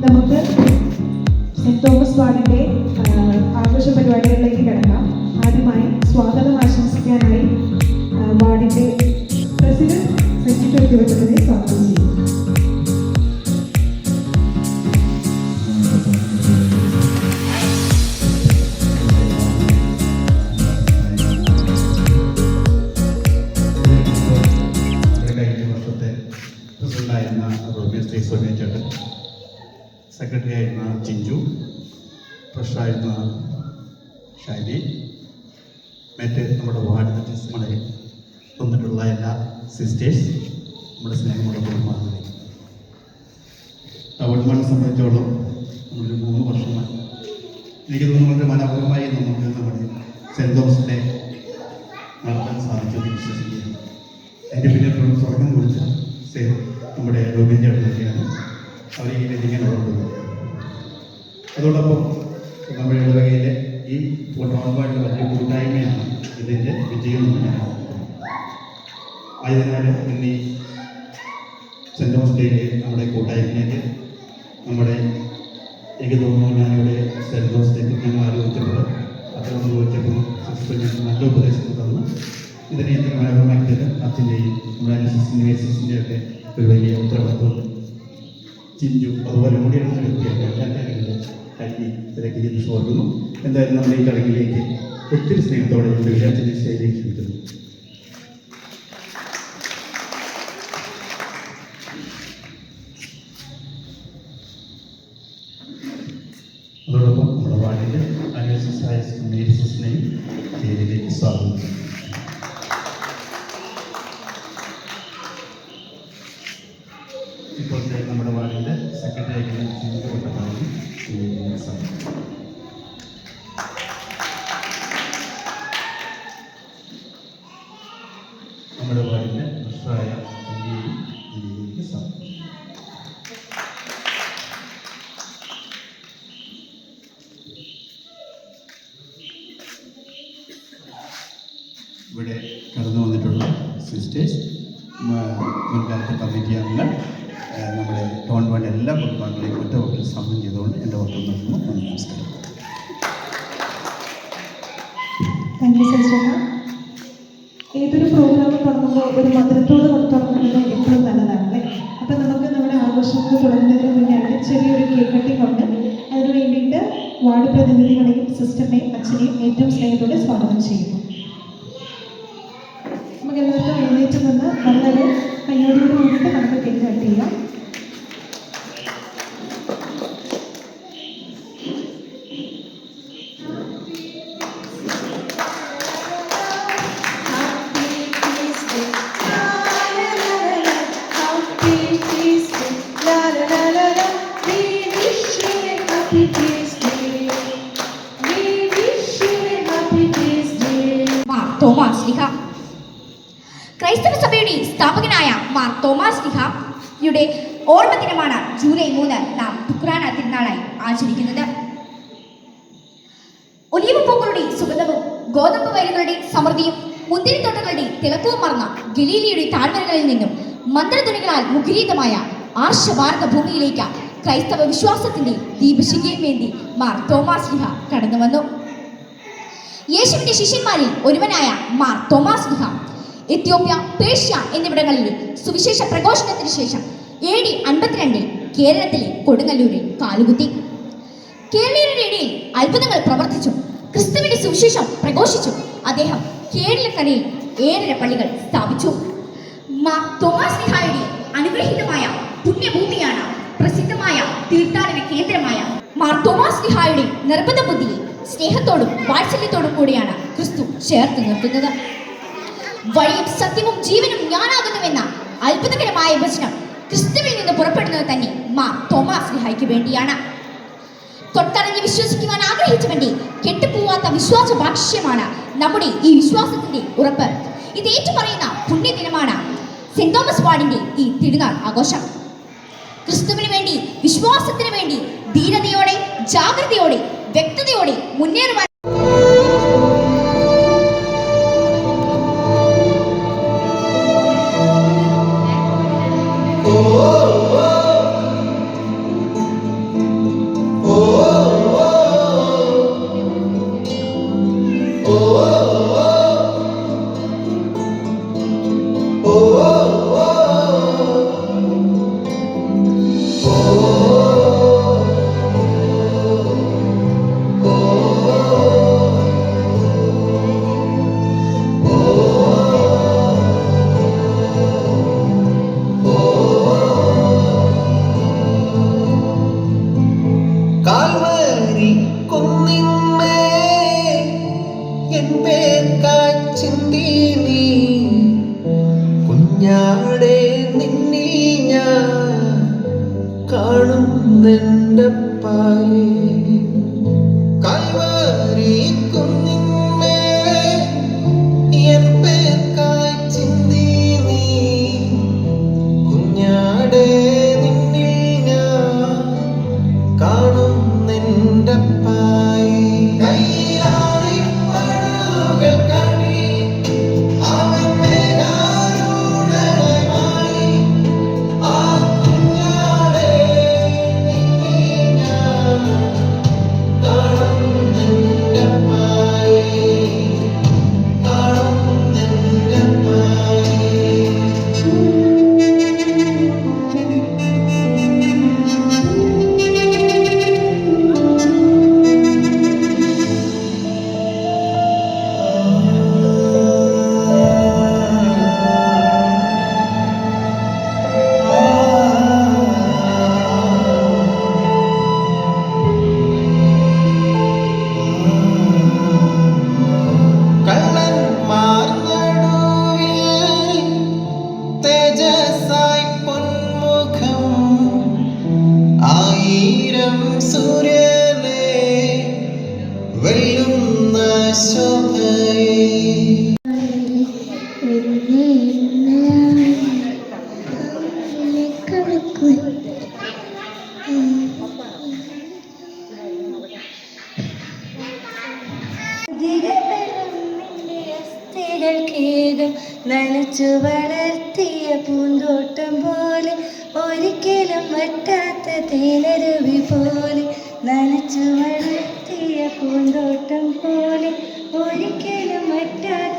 നമുക്ക് saint Thomas വാർഡിന്റെ ആ, ആഘോഷ പരിപാടികളിലേക്ക് കിടക്കാം. ആദ്യമായി സ്വാഗതം ആശംസിക്കാനായി ആ, വാർഡിന്റെ പ്രസിഡന്റ് സെക്രട്ടറി ദിവസത്തിനെ സ്വാഗതം ഷാജി മറ്റ് നമ്മുടെ വാർഡ് വ്യത്യസ്തങ്ങളെ വന്നിട്ടുള്ള എല്ലാ സിസ്റ്റേഴ്സ് നമ്മുടെ സ്നേഹമുള്ള കുടുംബാംഗങ്ങളെ. ടൗൺമാനെ സംബന്ധിച്ചോളം നമ്മളൊരു മൂന്ന് വർഷമായി. എനിക്ക് തോന്നുന്നു വളരെ മനോഹരമായി നമുക്ക് നമ്മുടെ സെന്റ് തോമസ് ഡേ നടത്താൻ സാധിച്ചെന്ന് വിശ്വസിക്കുന്നു അതിന്റെ പിന്നെ എപ്പോഴും സ്വർഗം കുറിച്ച സേവ് നമ്മുടെ റോബിൻ ചേട്ടനൊക്കെയാണ്. അവർ ഈ രചിക്കാൻ കൊണ്ടുവന്നത് അതോടൊപ്പം നമ്മുടെ ഇടവകയിലെ ഈ ഫോട്ടോണുമായിട്ട് വലിയ കൂട്ടായ്മയാണ് ഇതിന്റെ വിജയം എന്ന് ഞാൻ ആയതിനാൽ ഇന്ന് ഈ സെന്റ് തോമസ് ഡേയിൽ നമ്മുടെ കൂട്ടായ്മയിലേക്ക് നമ്മുടെ എനിക്ക് തോന്നുന്നു ഞാനിവിടെ സെന്റ് തോമസ് ഡേക്ക് ഞങ്ങൾ ആലോചിച്ചപ്പോൾ അദ്ദേഹം ചോദിച്ചപ്പോൾ സിസ്റ്റർ ഞാൻ നല്ല ഉപദേശം തന്നു. ഇതിനെ എത്ര മനോഹരമാക്കിയത് അച്ഛന്റെയും നമ്മുടെ അനുസരിച്ചിന്റെ യൂണിവേഴ്സിറ്റിന്റെ ഒക്കെ ഒരു വലിയ ഉത്തരവാദിത്വം. ചിഞ്ചു അതുപോലെ കൂടിയുള്ള വ്യക്തിയാണ് എല്ലാ കാര്യങ്ങളിലും കല്வி ഇതിലേക്ക് ചിന്തിച്ച് ഓർക്കുന്നു. എന്തായാലും നമ്മുടെ ഈ ചടങ്ങിലേക്ക് ഒത്തിരി സ്നേഹത്തോടെ വിരാജന്റെ സ്റ്റേജിലേക്ക് ക്ഷണിക്കുന്നു അതോടൊപ്പം നമ്മുടെ വാർഡിന്റെ അനുസരിച്ചായ മേരിസിനെയും സ്റ്റേജിലേക്ക് സ്വാഗതം നമ്മുടെ വാർഡിന്റെ സെക്രട്ടറി ആയിട്ട് ചുമതലപ്പെട്ടതാണ് സാർ നമ്മുടെ വാർഡിന്റെ ട്രഷറായ ജില്ലയിലേക്ക് സാർ ഇവിടെ കടന്നു വന്നിട്ടുള്ള സിസ്റ്റേഴ്സ് മുൻകാലത്തെ കമ്മിറ്റി അംഗങ്ങൾ നമ്മുടെ ഗവൺമെന്റ് എല്ലാ കുടുംബാംഗങ്ങളെയും ഒറ്റ വോട്ടിൽ സമരം ചെയ്തുകൊണ്ട് എന്റെ വോട്ട് നിർത്തുന്നു. നന്ദി നമസ്കാരം. ഏതൊരു പ്രോഗ്രാം തുടങ്ങുമ്പോൾ ഒരു മധുരത്തോട് കൊണ്ട് തുടങ്ങുന്നത് എപ്പോഴും നല്ലതാണല്ലേ അപ്പൊ നമുക്ക് നമ്മുടെ ആഘോഷങ്ങൾ തുടങ്ങുന്നതിന് മുന്നായിട്ട് ചെറിയൊരു കേക്ക് കട്ടിംഗ് ഉണ്ട്. അതിന് വേണ്ടിയിട്ട് വാർഡ് പ്രതിനിധികളെയും സിസ്റ്ററിനെയും അച്ഛനെയും ഏറ്റവും സ്നേഹത്തോടെ സ്വാഗതം ചെയ്യുന്നു. നമുക്ക് എല്ലാവർക്കും എഴുന്നേറ്റ് നിന്ന് നല്ലൊരു കയ്യോടുകൂടി കൂടിയിട്ട് നമുക്ക് കേക്ക് കട്ട് ചെയ്യാം. ഓർമ്മ ദിനമാണ് ജൂലൈ മൂന്ന് നാം തുക്രാന തിരുനാളായി ആചരിക്കുന്നത്. ഒലിവ് പൂക്കളുടെ സുഗന്ധവും ഗോതമ്പ് വയലുകളുടെ സമൃദ്ധിയും മുന്തിരിത്തോട്ടങ്ങളുടെ തിളക്കവും മറന്ന ഗലീലിയുടെ താഴ്വരകളിൽ നിന്നും മന്ത്രധ്വനികളാൽ മുഖരീതമായ ആർഷഭാരത ഭൂമിയിലേക്ക് ക്രൈസ്തവ വിശ്വാസത്തിന്റെ ദീപശിഖയും വേണ്ടി മാർ തോമാസ് ലിഹ കടന്നു വന്നു. യേശുവിന്റെ ശിഷ്യന്മാരിൽ ഒരുവനായ മാർ തോമാസ് ലിഹ എത്യോപ്യ പേർഷ്യ എന്നിവിടങ്ങളിലെ സുവിശേഷ പ്രഘോഷണത്തിന് ശേഷം എ ഡി അൻപത്തിരണ്ടിൽ കേരളത്തിലെ കൊടുങ്ങല്ലൂരിൽ കാലുകുത്തി. കേരളീയരുടെ ഇടയിൽ അത്ഭുതങ്ങൾ പ്രവർത്തിച്ചു ക്രിസ്തുവിന്റെ സുവിശേഷം പ്രഘോഷിച്ചു അദ്ദേഹം കേരളക്കരയിൽ ഏഴര പള്ളികൾ സ്ഥാപിച്ചു. തോമാസ് ലിഹായുടെ അനുഗ്രഹീതമായ പുണ്യഭൂമിയാണ് പ്രസിദ്ധമായ തീർത്ഥാടന കേന്ദ്രമായ മാർ തോമസ് നിഹായുടെ നിർബന്ധ ബുദ്ധിയെ സ്നേഹത്തോടും വാത്സല്യത്തോടും കൂടിയാണ് ക്രിസ്തു ചേർത്ത് നിർത്തുന്നത്. വഴിയും സത്യവും ജീവനും ഞാനാകുന്നുവെന്ന അത്ഭുതകരമായ വചനം ക്രിസ്തുവിൽ നിന്ന് പുറപ്പെടുന്നത് തന്നെ മാ തോമാസ് ലിഹായ്ക്ക് വേണ്ടിയാണ്. തൊട്ടറിഞ്ഞ് വിശ്വസിക്കുവാൻ ആഗ്രഹിച്ചവന്റെ കെട്ടുപോവാത്ത വിശ്വാസ ഭാഷ്യമാണ് നമ്മുടെ ഈ വിശ്വാസത്തിന്റെ ഉറപ്പ്. ഇത് ഏറ്റുപറയുന്ന പുണ്യദിനമാണ് സെന്റ് തോമസ് വാർഡിന്റെ ഈ തിരുനാൾ ആഘോഷം. ക്രിസ്തുവിന് വേണ്ടി വിശ്വാസത്തിന് വേണ്ടി ധീരതയോടെ ജാഗ്രതയോടെ വ്യക്തതയോടെ മുന്നേറുവാൻ Oh. so പൂന്തോട്ടം പോലെ ഒരിക്കലും വറ്റാത്ത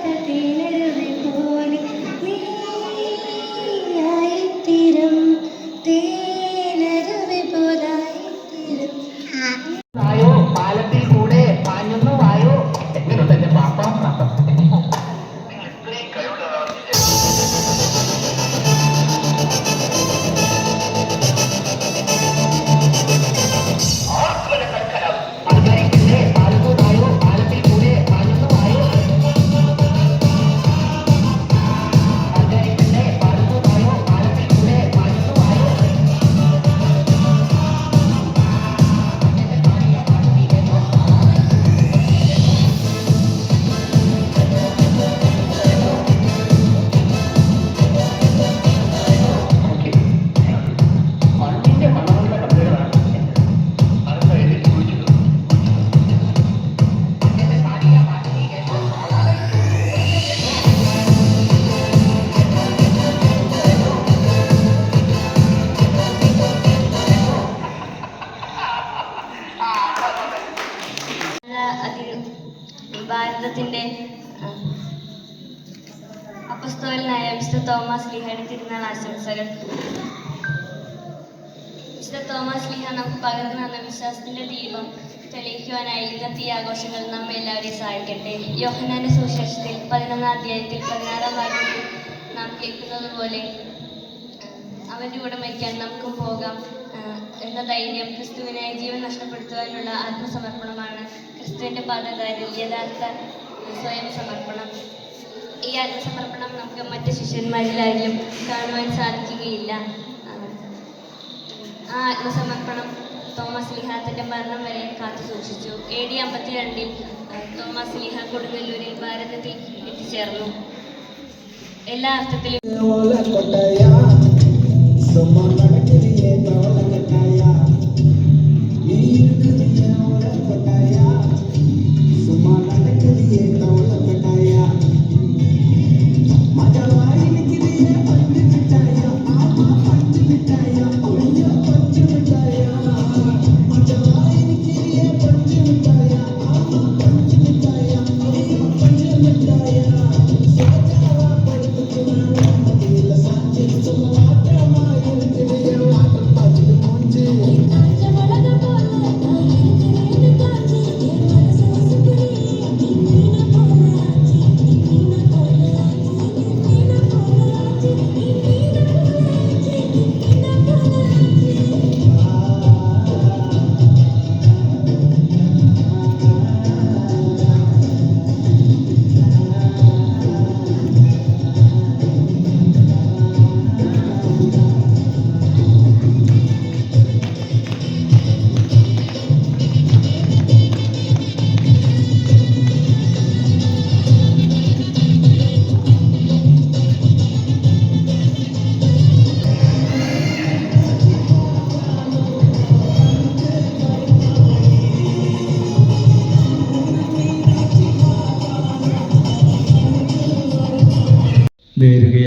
തോമസ് ലിഹയുടെ തിരുനാൾ ആശംസകൾ. വിശുദ്ധ തോമസ് ലിഹ നമുക്ക് പകർന്നു തന്ന വിശ്വാസത്തിന്റെ ദീപം തെളിയിക്കുവാനായി ഇന്നത്തെ ഈ ആഘോഷങ്ങൾ നമ്മെ എല്ലാവരെയും സഹായിക്കട്ടെ. യോഹനാന്റെ സുവിശേഷത്തിൽ പതിനൊന്നാം അധ്യായത്തിൽ പതിനാറാം വാക്യത്തിൽ നാം കേൾക്കുന്നത് പോലെ അവന്റെ കൂടെ മരിക്കാൻ നമുക്കും പോകാം. എന്ന ധൈര്യം ക്രിസ്തുവിനായി ജീവൻ നഷ്ടപ്പെടുത്തുവാനുള്ള ആത്മസമർപ്പണമാണ് ക്രിസ്തുവിന്റെ പാതകാരിൽ യഥാർത്ഥ സ്വയം സമർപ്പണം. ഈ ആത്മസമർപ്പണം നമുക്ക് മറ്റ് ശിഷ്യന്മാരിലായാലും കാണുവാൻ സാധിക്കുകയില്ല. ആ, ആത്മസമർപ്പണം തോമസ് ലിഹാത്തിന്റെ മരണം വരെ കാത്തു സൂക്ഷിച്ചു. എ ഡി അമ്പത്തിരണ്ടിൽ തോമസ് ലിഹ കൊടുങ്ങല്ലൂരിൽ ഭാരതത്തിൽ എത്തിച്ചേർന്നു. എല്ലാ അർത്ഥത്തിലും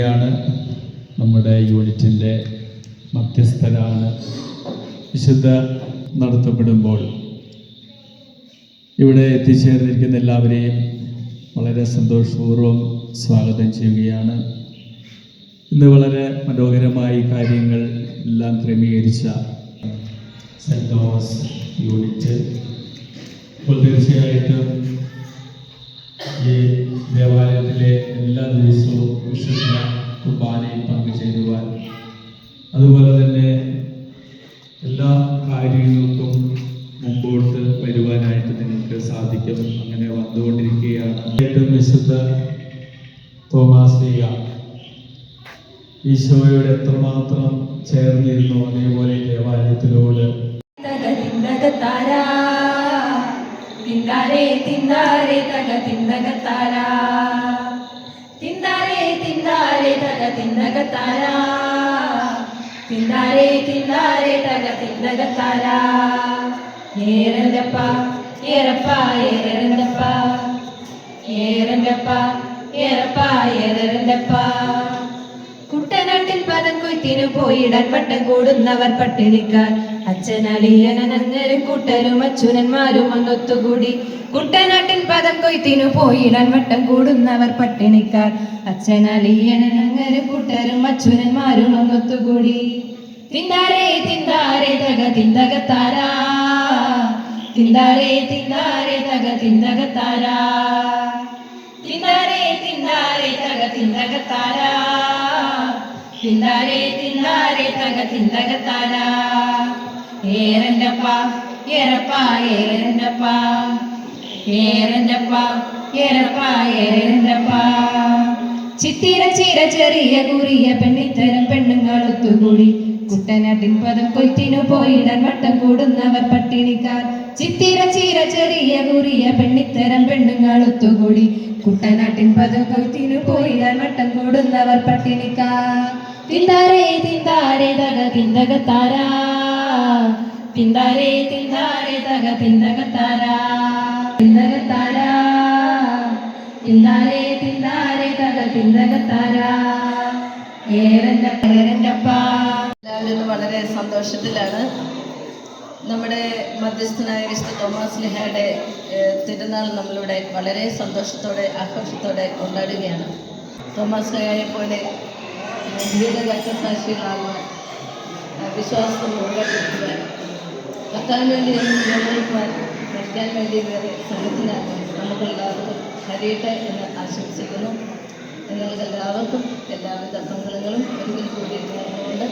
ചെയ്യുകയാണ് നമ്മുടെ യൂണിറ്റിന്റെ മധ്യസ്ഥരാണ് വിശുദ്ധ നടത്തപ്പെടുമ്പോൾ. ഇവിടെ എത്തിച്ചേർന്നിരിക്കുന്ന എല്ലാവരെയും വളരെ സന്തോഷപൂർവം സ്വാഗതം ചെയ്യുകയാണ്. ഇന്ന് വളരെ മനോഹരമായി കാര്യങ്ങൾ എല്ലാം ക്രമീകരിച്ച സെന്റ് തോമസ് യൂണിറ്റ്. അപ്പോൾ തീർച്ചയായിട്ടും ഈ ദേവാലയത്തിലെ എല്ലാ ദിവസവും വിശുദ്ധ കുർബാനയിൽ പങ്കുചേരുവാൻ. അതുപോലെ തന്നെ എല്ലാ കാര്യങ്ങൾക്കും മുമ്പോട്ട് വരുവാനായിട്ട് നിങ്ങൾക്ക് സാധിക്കും. അങ്ങനെ വന്നുകൊണ്ടിരിക്കുകയാണ്. ഏറ്റവും വിശുദ്ധ തോമാസ് ഈശോയോട് എത്രമാത്രം ചേർന്നിരുന്നു അതേപോലെ ദേവാലയത്തിലോട്. താരാ തിന്താരേ തിന്താരേ തക തിന്തക താരാ. തിന്താരേ തിന്താരേ തക തിന്തക താരാ. തിന്താരേ തിന്താരേ തക തിന്തക താരാ. ഏരന്തപ്പ ഏറപ്പ ഏരന്തപ്പ കൊയ്ത്തിനു പോയിടാൻ വട്ടം കൂടുന്നവർ പട്ടിണിക്കാർ. അച്ഛനളിയനങ്ങരും കൂട്ടരും അച്ഛനന്മാരും ഒന്നൊത്തുകൂടി കുട്ടനാട്ടിൻ പദം കൊയ്ത്തിനു പോയിടാൻ വട്ടം കൂടുന്നവർ പട്ടിണിക്കാർ. അച്ഛനളിയനങ്ങരും കൂട്ടരും അച്ഛനന്മാരും ഒന്നൊത്തുകൂടി തിന്താരേ തിന്താരേ തക തിന്തകത്താരാ തിന്താരേ തിന്താരേ തക തിന്തകത്താരാ തിന്താരേ തിന്നാരേ തക തിന്തക താരാ. തിന്നാരേ തിന്നാരെ തക തിന്തക താരാ ഏരന്റപ്പ ഏറപ്പ ഏരന്റപ്പ ഏരന്റപ്പ ഏറപ്പ ഏരന്റപ്പ ചിത്തിര ചിര ചെറിയ കുറിയ പെണ്ണിത്തരം പെണ്ണുങ്ങൾ ഒത്തുകൂടി കുട്ടനാട്ടിൻ പദം കൊയ്ത്തിനു പോയിടാൻ വട്ടം കൂടുന്നവർ പട്ടിണിക്കാർ. ചിത്തിര ചീര ചെറിയ കുറിയ പെണ്ണിത്തരം പെണ്ണുങ്ങൾ ഒത്തുകൂടി കുട്ടനാട്ടിൻ പദം കൊയ്ത്തിനു പോയിടാൻ വട്ടം കൂടുന്നവർ പട്ടിണിക്കാർ. തിന്താരേ ತಿಂದಾರೆ ದಗ ತಿಂದಗ ತಾರ ತಿಂದಾರೆ ತಿಂದಾರೆ ದಗ ತಿಂದಗ ತಾರ ತಿಂದಗ ತಾರ തിന്താരേ തിന്താരേ തക എല്ലാവരും വളരെ സന്തോഷത്തിലാണ്. നമ്മുടെ മധ്യസ്ഥനായ വിശുദ്ധ തോമസ് ലിഹയുടെ തിരുനാൾ നമ്മളിവിടെ വളരെ സന്തോഷത്തോടെ ആഘോഷത്തോടെ കൊണ്ടാടുകയാണ്. തോമസ് ലിഹയെ പോലെ ധീര രക്തസാക്ഷികളാകുവാൻ ഏഹ്, വിശ്വാസത്തെ മുഴുവൻ കത്താൻ വേണ്ടി എന്ന് നിലനിൽക്കുവാൻ മരിക്കാൻ വേണ്ടി വേറെ സംഘത്തിനാകും നമുക്കെല്ലാവർക്കും കഴിയട്ടെ എന്ന് ആശംസിക്കുന്നു. നിങ്ങൾക്ക് എല്ലാവർക്കും എല്ലാവിധ മംഗളങ്ങളും ഒരിക്കൽ കൂടി നേർന്നുകൊണ്ട്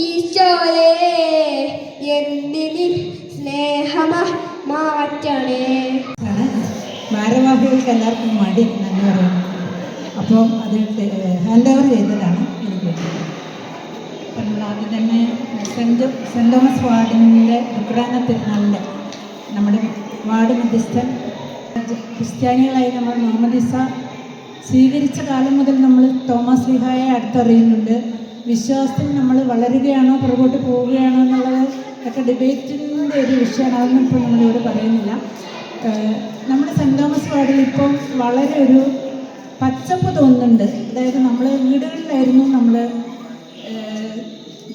ഈശോയെ എന്നിൽ സ്നേഹമ മാറ്റണേ? ഭാരവാഹികൾക്ക് എല്ലാവർക്കും മടി നല്ല പറയുന്നത് അപ്പോൾ അത് ഹാൻഡ് ഓവർ ചെയ്തതാണ് എനിക്ക് ആദ്യം തന്നെ സെന്റ് സെന്റ് തോമസ് വാർഡിന്റെ ദുഃഖദാന നല്ല നമ്മുടെ വാർഡ് മധ്യസ്ഥൻ ക്രിസ്ത്യാനികളായി നമ്മൾ മുഹമ്മദിസ സ്വീകരിച്ച കാലം മുതൽ നമ്മൾ തോമസ് ലിഹായെ അടുത്തറിയുന്നുണ്ട്. വിശ്വാസത്തിൽ നമ്മൾ വളരുകയാണോ പുറകോട്ട് പോവുകയാണോ എന്നുള്ളത് ഒക്കെ ഡിബേറ്റിന്റെ ഒരു വിഷയമാണ്. അതൊന്നും ഇപ്പോൾ നമ്മളിവിടെ പറയുന്നില്ല. നമ്മുടെ സെന്റ് തോമസ് വാർഡിൽ ഇപ്പം വളരെ ഒരു പച്ചപ്പ് തോന്നുന്നുണ്ട്. അതായത് നമ്മൾ വീടുകളിലായിരുന്നു നമ്മൾ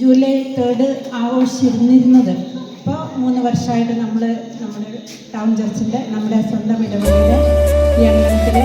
ജൂലൈ തേർഡ് ആഘോഷിച്ചിരുന്നിരുന്നത് ഇപ്പോൾ മൂന്ന് വർഷമായിട്ട് നമ്മൾ നമ്മുടെ ടൗൺ ചർച്ചിന്റെ നമ്മുടെ സ്വന്തം ഇടവകയുടെ ഈ അംഗണത്തിൽ